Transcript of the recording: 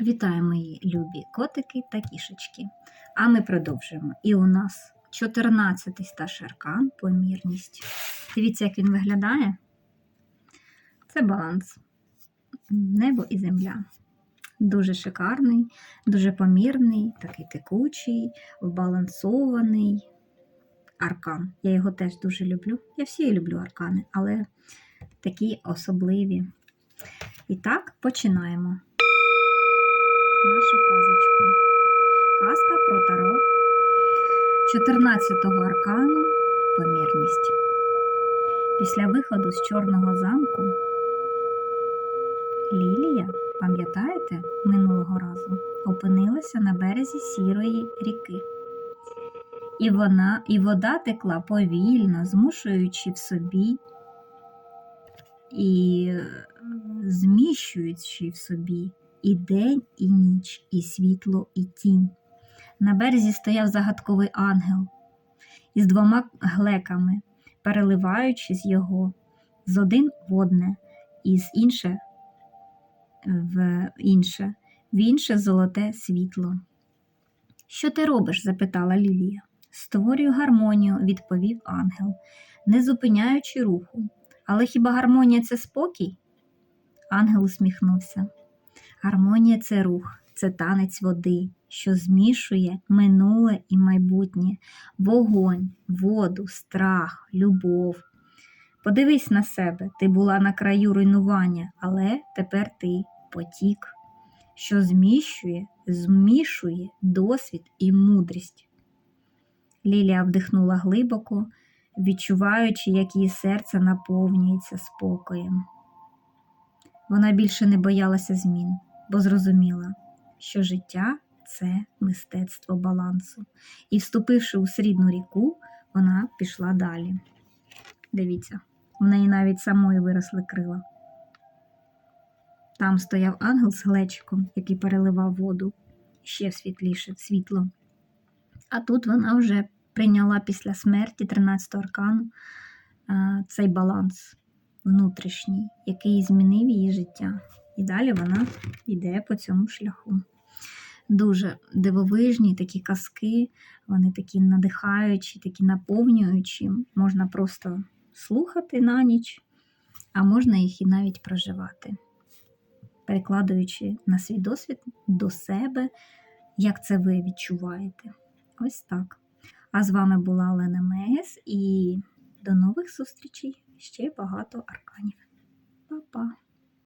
Вітаю, мої любі котики та кішечки. А ми продовжуємо. І у нас 14-й стаж аркан помірність. Дивіться, як він виглядає. Це баланс. Небо і земля. Дуже шикарний, дуже помірний, такий текучий, вбалансований аркан. Я його теж дуже люблю. Я всі люблю аркани, але такі особливі. І так, починаємо нашу казочку. Казка про таро 14-го аркану помірність. Після виходу з Чорного замку Лілія, пам'ятаєте, минулого разу опинилася на березі сірої ріки. І вона, і вода текла повільно, змушуючи в собі і е, зміщуючи в собі і день, і ніч, і світло, і тінь. На березі стояв загадковий ангел із двома глеками, переливаючи з його з один в одне, і з інше в інше, в інше золоте світло. Що ти робиш? запитала Лілія. Створюю гармонію, відповів ангел, не зупиняючи руху. Але хіба гармонія це спокій? Ангел усміхнувся. Гармонія це рух, це танець води, що змішує минуле і майбутнє, вогонь, воду, страх, любов. Подивись на себе, ти була на краю руйнування, але тепер ти потік, що зміщує, змішує досвід і мудрість. Лілія вдихнула глибоко, відчуваючи, як її серце наповнюється спокоєм. Вона більше не боялася змін, бо зрозуміла, що життя це мистецтво балансу. І, вступивши у срідну ріку, вона пішла далі. Дивіться, в неї навіть самої виросли крила. Там стояв ангел з глечиком, який переливав воду ще світліше світло. А тут вона вже прийняла після смерті 13 аркану цей баланс внутрішній, який змінив її життя. І далі вона йде по цьому шляху. Дуже дивовижні такі казки, вони такі надихаючі, такі наповнюючі. Можна просто слухати на ніч, а можна їх і навіть проживати, перекладаючи на свій досвід до себе, як це ви відчуваєте. Ось так. А з вами була Олена Мегес і до нових зустрічей! Ще багато арканів. Па-па!